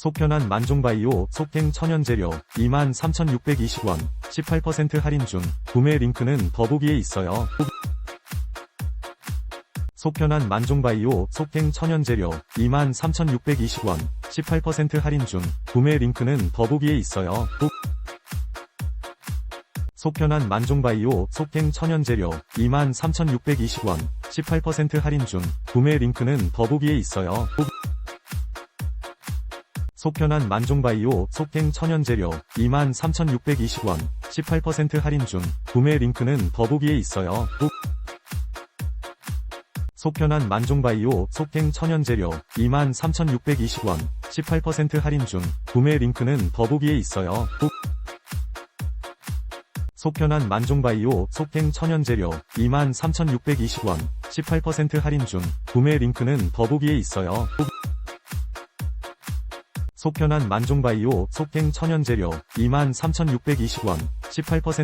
속편한 만종바이오 속행 천연재료 23,620원 18% 할인 중 구매 링크는 더보기에 있어요. 속편한 만종바이오 속행 천연재료 23,620원 18% 할인 중 구매 링크는 더보기에 있어요. 속편한 만종바이오 속행 천연재료 23,620원 18% 할인 중 구매 링크는 더보기에 있어요. 속편한 만종바이오 속행 천연재료 23,620원 18% 할인 중 구매 링크는 더보기에 있어요. 속편한 만종바이오 속행 천연재료 23,620원 18% 할인 중 구매 링크는 더보기에 있어요. 속편한 만종바이오 속행 천연재료 23,620원 18% 할인 중 구매 링크는 더보기에 있어요. 속편한 만종바이오 속행 천연재료 23,620원 18%